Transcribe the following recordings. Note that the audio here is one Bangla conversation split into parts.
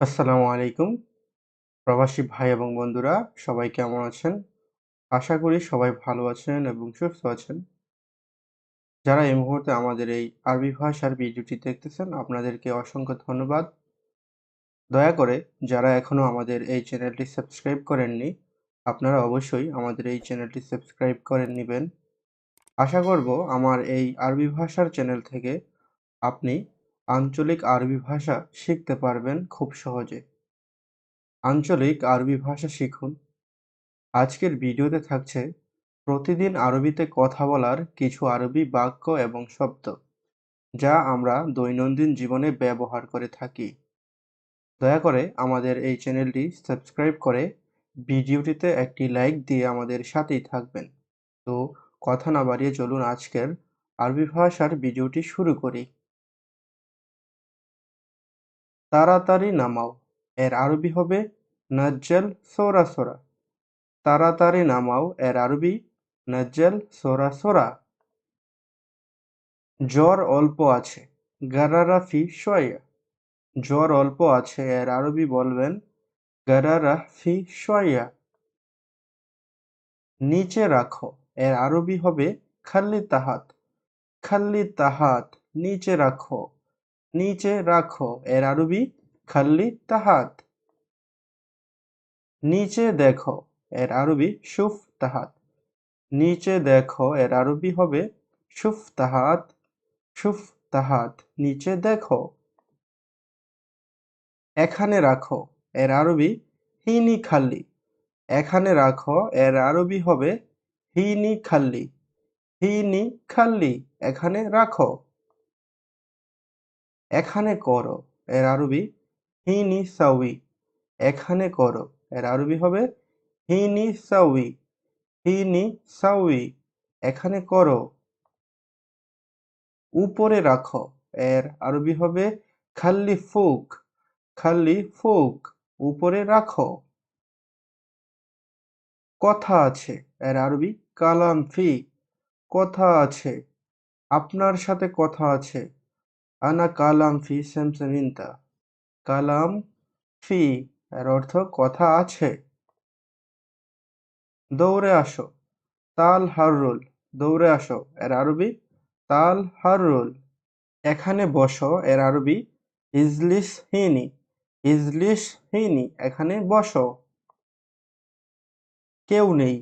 আসসালামু আলাইকুম। প্রবাসী ভাই এবং বন্ধুরা, সবাই কেমন আছেন? আশা করি সবাই ভালো আছেন এবং সুস্থ আছেন। যারা এই মুহূর্তে আমাদের এই আরবি ভাষার ভিডিওটি দেখতেছেন, আপনাদেরকে অসংখ্য ধন্যবাদ। দয়া করে যারা এখনও আমাদের এই চ্যানেলটি সাবস্ক্রাইব করেননি, আপনারা অবশ্যই আমাদের এই চ্যানেলটি সাবস্ক্রাইব করে নেবেন। আশা করব আমার এই আরবি ভাষার চ্যানেল থেকে আপনি আঞ্চলিক আরবি ভাষা শিখতে পারবেন খুব সহজে। আঞ্চলিক আরবি ভাষা শিখুন। আজকের ভিডিওতে থাকছে প্রতিদিন আরবিতে কথা বলার কিছু আরবি বাক্য এবং শব্দ, যা আমরা দৈনন্দিন জীবনে ব্যবহার করে থাকি। দয়া করে আমাদের এই চ্যানেলটি সাবস্ক্রাইব করে ভিডিওটিতে একটি লাইক দিয়ে আমাদের সাথেই থাকবেন। তো কথা না বাড়িয়ে চলুন আজকের আরবি ভাষার ভিডিওটি শুরু করি। তাড়াতাড়ি নামাও। এর আরবি হবে নাজ্জাল সোরা সোরা। তাড়াতাড়ি নামাও, এর আরবি নাজ্জাল সোরা সোরা। জ্বর অল্প আছে, গারারা ফি শয়া। জ্বর অল্প আছে, এর আরবি বলবেন গারারা ফি শয়া। নিচে রাখো, এর আরবি হবে খাল্লি তাহাত। খাল্লি তাহাত, নিচে রাখো। নিচে রাখো এর আরবি খাল্লি তাহাত। নিচে দেখো এর আরবি সুফ তাহাত। নিচে দেখো এর আরবি হবে সুফ তাহাত। সুফ তাহাত নিচে দেখো। এখানে রাখো এর আরবি হিনি খাল্লি। এখানে রাখো এর আরবি হবে হিনি খাল্লি। হিনি খাল্লি এখানে রাখো। এখানে করো, এর আরবি হিনি সাউই এখানে করো, এর আরবি হবে হিনি সাউই হিনি সাউই এখানে করো। উপরে রাখো, এর আরবি হবে খাল্লি ফুক খাল্লি ফুক উপরে রাখো। কথা আছে, এর আরবি কালাম ফি কথা আছে, আপনার সাথে কথা আছে। আনা কালাম ফি সেমসেমিনতা কালাম ফি এর অর্থ কথা আছে। দৌড়ে আসো। তাল হাররুল দৌড়ে আসো। এর আরবি তাল হাররুল এখানে বসো। এর আরবি ইজলিস হিনি। ইজলিস হিনি। এখানে বসো। কেউ নেই।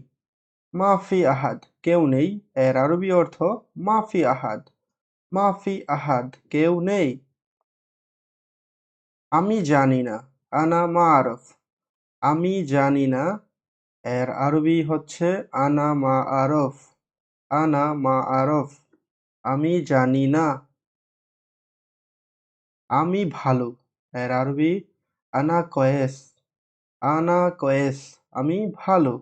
মাফি আহাদ। কেউ নেই। এর আরবি অর্থ মাফি আহাদ। মাফি আহাদ, কেউ নেই। আমি জানি না, আনা মা আরফ আমি জানি না, এর আরবি হচ্ছে আনা মা আরফ আনা মা আরফ আমি জানি না। আমি ভালো, এর আরবি আনা কয়েস। আনা কয়েস, আমি ভালো।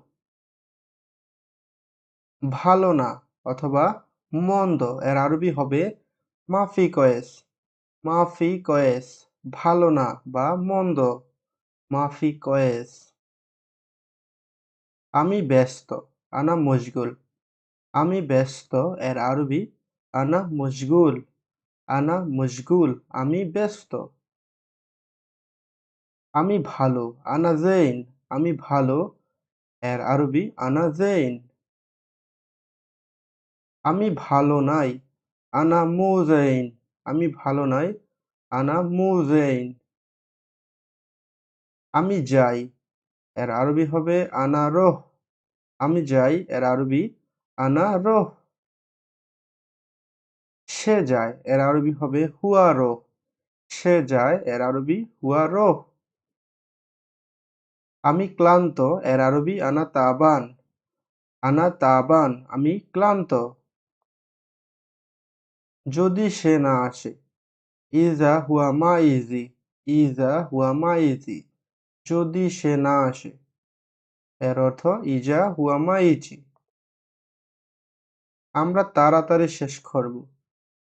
ভালো না, অথবা মন্দ, এর আরবি হবে মাফি কয়েস। মাফি কয়েস, ভালো না বা মন্দ। মাফি কয়েস। আমি ব্যস্ত, আনা মশগুল। আমি ব্যস্ত, এর আরবি আনা মশগুল। আনা মশগুল, আমি ব্যস্ত। আমি ভালো, আনা জেইন। আমি ভালো, এর আরবি আনা জেইন। আমি ভালো নাই। আনা মুজাইন। আমি ভালো নাই। আনা মুজাইন। আমি যাই। এর আরবি হবে আনা রোহ। আমি যাই। এর আরবি আনা রোহ। সে যায়। এর আরবি হবে হুয়া রোহ। সে যায়। এর আরবি হুয়া রোহ। আমি ক্লান্ত। এর আরবি আনা তাবান। আনা তাবান। আমি ক্লান্ত। যদি সে না আসে। ইজা হুয়া মা ইজি ইজা হুয়া মা ইজি যদি সে না আসে। এর অর্থ ইজা হুয়া মা ইজি আমরা তাড়াতাড়ি শেষ করব।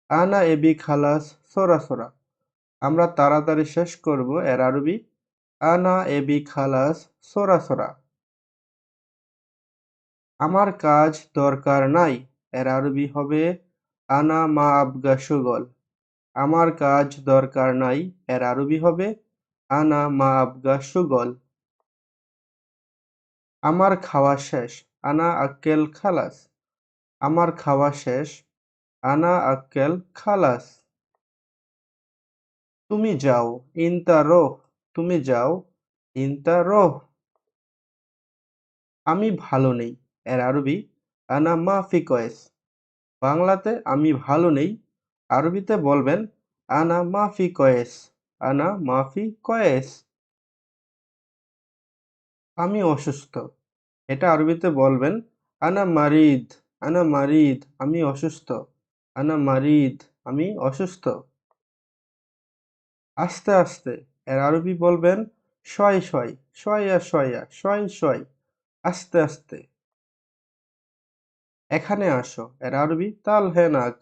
আনা এবি খালাস, সোরা সোরা। আমরা তাড়াতাড়ি শেষ করব এর আরবি, আনা এবি খালাস, সোরা সোরা। আমার কাজ দরকার নাই, এর আরবি হবে আনা মা আবগা সুগল। আমার কাজ দরকার নাই, এর আরবি হবে, আনা মা আবগা সুগল। আমার খাওয়া শেষ, আনা আক্কেল খালাস। আমার খাওয়া শেষ, আনা আক্কেল খালাস। তুমি যাও, ইনতা রোহ, তুমি যাও, ইনতা রোহ। আমি ভালো নেই, এর আরবি, আনা মাফি কয়েস। বাংলাতে আমি ভালো নেই, আরবিতে বলবেন, আনা মাফি কয়েস, আনা মাফি কয়েস। আমি অসুস্থ। এটা আরবিতে বলবেন, আনা মারিদ আনা মারিদ, আমি অসুস্থ। আনা মারিদ, আমি অসুস্থ। আস্তে আস্তে, এর আরবি বলবেন, শয় শয়, শয়া শয়া শয় শয়। আস্তে আস্তে। এখানে আসো। এর আরবি, তাল হেনাক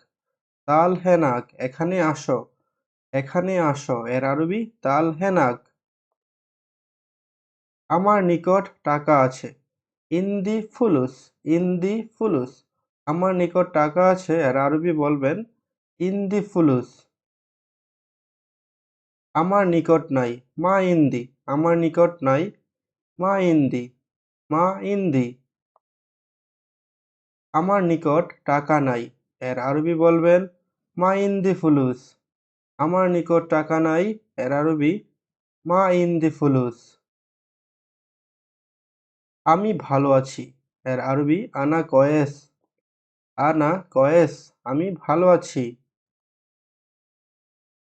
তাল হেনাক এখানে আসো। এখানে আসো। এর আরবি, তাল হেনাক আমার নিকট টাকা আছে। ইন্দি ফুলুস ইন্দি ফুলুস। আমার নিকট টাকা আছে। এর আরবি বলবেন, ইন্দি ফুলুস। আমার নিকট নাই, মা ইন্দি। আমার নিকট নাই, মা ইন্দি। মা ইন্দি। আমার নিকট টাকা নাই। এর আরবি বলবেন, মা ইন দি ফুলুস। আমার নিকট টাকা নাই, এর আরবি, মা ইন দি ফুলুস। আমি ভালো আছি, এর আরবি, আনা কয়েস। আনা কয়েস, আমি ভালো আছি।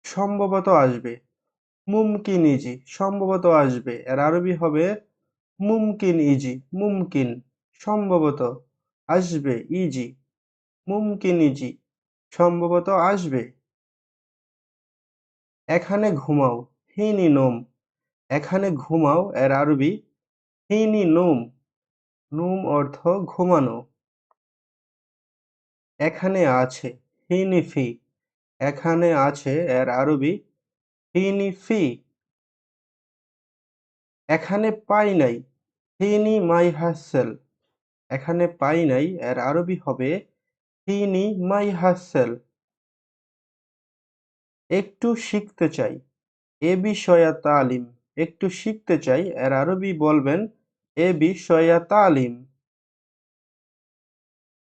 সম্ভবত আসবে, মুমকিন ইজি। সম্ভবত আসবে, এর আরবি হবে, মুমকিন ইজি। মুমকিন, সম্ভবত। আসবে ইজি মুমকিন ইজি সম্ভবত আসবে। এখানে ঘুমাও হিনি নোম এখানে ঘুমাও, এর আরবি হিনি নোম নোম অর্থ ঘুমানো। এখানে আছে হিনি ফি এখানে আছে, এর আরবি হিনি ফি এখানে পাই নাই, হিনি মাই হাসেল। এখানে পাই নাই, এর আরবি হবে হিনি মাই হাসেল। একটু শিখতে চাই, এ বিষয়া তালিম। একটু শিখতে চাই, এর আরবি বলবেন, এ বিষয়া তালিম।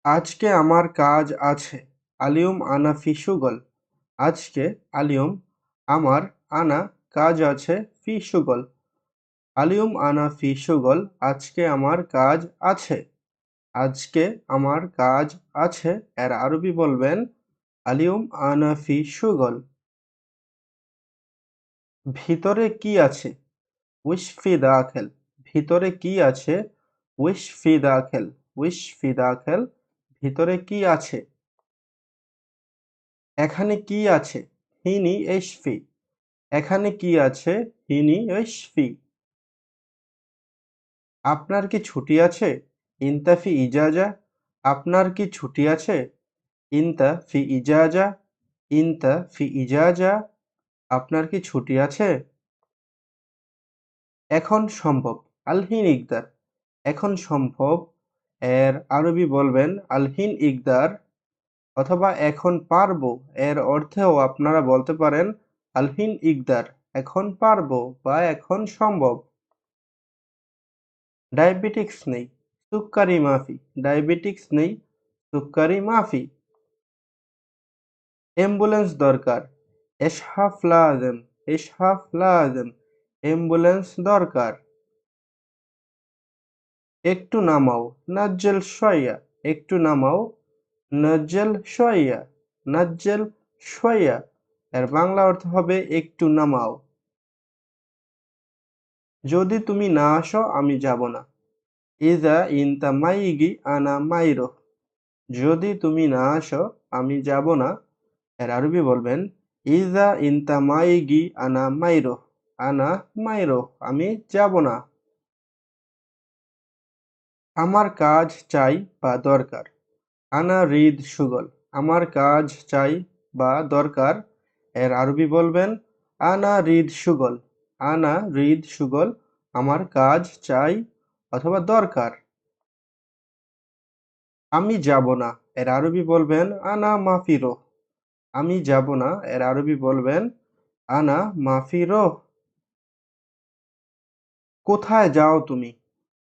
আজকে আমার কাজ আছে আলিউম আনা ফি সুগল। আজকে আলিউম আমার আনা কাজ আছে ফি সুগল। আলিউম আনা ফি সুগল, আজকে আমার কাজ আছে। আজকে আমার কাজ আছে। এর আরবি বলবেন আলিউম আনা ফি সুগল ভিতরে কি আছে? উইশ ফি দাখেল। ভিতরে কি আছে? উইশ ফি দাখেল। উইশ ফি দাখেল। ভিতরে কি আছে? এখানে কি আছে? হিনি এশফি এখানে কি আছে? হিনি এশফি আপনার কি ছুটি আছে? ইনতা ফি ইজাজা, আপনার কি ছুটি আছে? ইনতা ফি ইজাজা, ইনতা ফি ইজাজা, আপনার কি ছুটি আছে? এখন সম্ভব, আলহিন ইকদার, এখন সম্ভব, এর আরবি বলবেন আলহিন ইকদার অথবা এখন পারব, এর অর্থেও আপনারা বলতে পারেন আলহিন ইকদার, এখন পারব বা এখন সম্ভব। ডায়াবেটিক্স নেই সুক্কারি মাফি। ডায়াবেটিক্স নেই, সুক্কারি মাফি। অ্যাম্বুলেন্স দরকার। এসহাফ লাজেম লাজেম অ্যাম্বুলেন্স দরকার। একটু নামাও, নাজ্জেল শয়া একটু নামাও, নাজ্জেল শয়া নাজ্জেল শয়া এর বাংলা অর্থ হবে একটু নামাও। যদি তুমি না আসো, আমি যাব না। ইজা ইনতা মাইগি আনা মাইরো। যদি তুমি না আসো, আমি যাব না। এর আরবি বলবেন ইজা ইনতা মাইগি আনা মাইরো। আনা মাইরো, আমি যাব না। আমার কাজ, চাই বা দরকার। আনা রিদ সুগল, আমার কাজ, চাই বা দরকার। এর আরবি বলবেন, আনা রিদ সুগল। আনা রিদ সুগল, আমার কাজ, চাই অথবা দরকার। আমি যাব না, এর আরবি বলবেন, আনা মাফিরো। আমি যাব না, এর আরবি বলবেন, আনা মাফিরো। কোথায় যাও তুমি?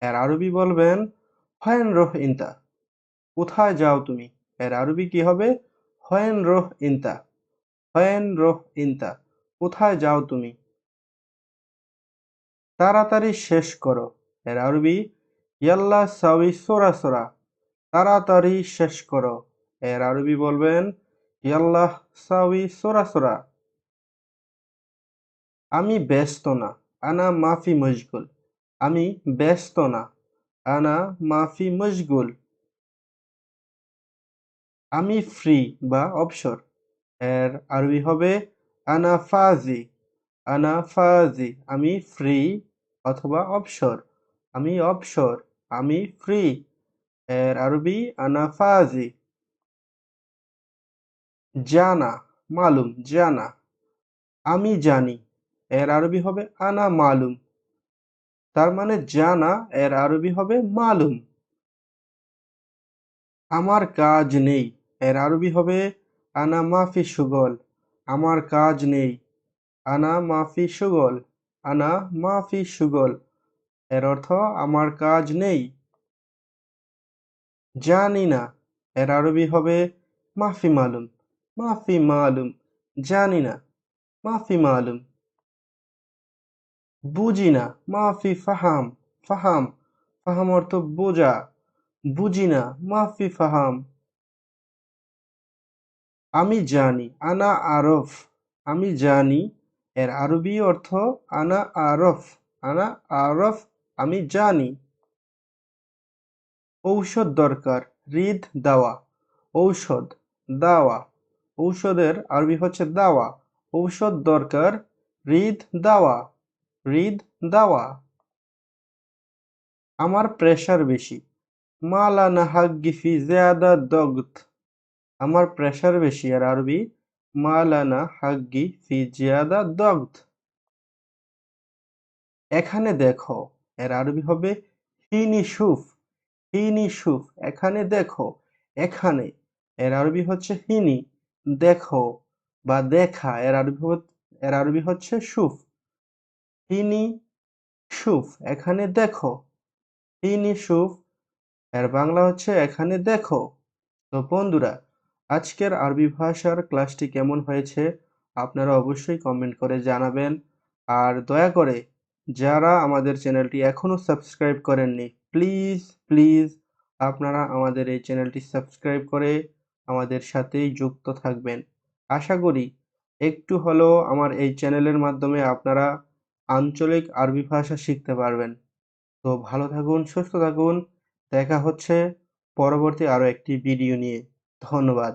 এর আরবি বলবেন, হয়েন রোহ ইনতা। কোথায় যাও তুমি? এর আরবি কি হবে? হয়েন রোহ ইনতা। হয়েন রোহ ইনতা। কোথায় যাও তুমি? তাড়াতাড়ি শেষ করো। এর আরবি, ইয়াল্লা সাউই সোরা সোরা তাড়াতাড়ি শেষ করো। এর আরবি বলবেন ইয়াল্লাহ সাউই সোরা সোরা আমি ব্যস্ত না, আনা মাফি মশগুল আমি ব্যস্ত না, আনা মাফি মশগুল আমি ফ্রি বা অবসর। এর আরবি হবে, আনা ফাজি আনা ফাজি আমি ফ্রি অথবা অবসর। আমি অবসর আমি ফ্রি এর আরবি আনা ফাজি জানা, মালুম, জানা। আমি জানি, এর আরবি হবে আনা মালুম। তার মানে জানা, এর আরবি হবে মালুম। আমার কাজ নেই, এর আরবি হবে আনা মাফি সুগল। আমার কাজ নেই, আনা মাফি সুগল, আনা মাফি সুগল। এর অর্থ আমার কাজ নেই। জানি না, এর আরবি হবে মাফি মালুম। মাফি মালুম, জানি না, মাফি মালুম। বুঝি না, মাফি ফাহাম ফাহাম ফাহাম অর্থ বোঝা। বুঝি না, মাফি ফাহাম। আমি জানি, আনা আরফ। আমি জানি, এর আরবি অর্থ আনা আরফ আনা আরফ আমি জানি। ঔষধ দরকার রিদ দাওয়া, ঔষধ দাওয়া। ঔষধের আরবি হচ্ছে দাওয়া। ঔষধ দরকার রিদ দাওয়া রিদ দাওয়া। আমার প্রেশার বেশি। মালানা হাগ্গি ফি জিয়াদা দগত। আমার প্রেশার বেশি আর আরবি মালানা হাগ্গি ফি জিয়াদা দগত। এখানে দেখো এর আরবি হবে হিনি সুফ হিনি সুফ, এখানে দেখো, এখানে। এর আরবি হচ্ছে হিনি, দেখো বা দেখা। এর আরবি এর আরবি হচ্ছে সুফ, হিনি সুফ, এখানে দেখো, হিনি সুফ। এর বাংলা হচ্ছে এখানে দেখো। তো বন্ধুরা, আজকের আরবি ভাষার ক্লাসটি কেমন হয়েছে, আপনারা অবশ্যই কমেন্ট করে জানাবেন। আর দয়া করে যারা আমাদের চ্যানেলটি এখনও সাবস্ক্রাইব করেননি, প্লিজ প্লিজ আপনারা আমাদের এই চ্যানেলটি সাবস্ক্রাইব করে আমাদের সাথেই যুক্ত থাকবেন। আশা করি একটু হলেও আমার এই চ্যানেলের মাধ্যমে আপনারা আঞ্চলিক আরবি ভাষা শিখতে পারবেন। তো ভালো থাকুন, সুস্থ থাকুন, দেখা হচ্ছে পরবর্তী আরও একটি ভিডিও নিয়ে। ধন্যবাদ।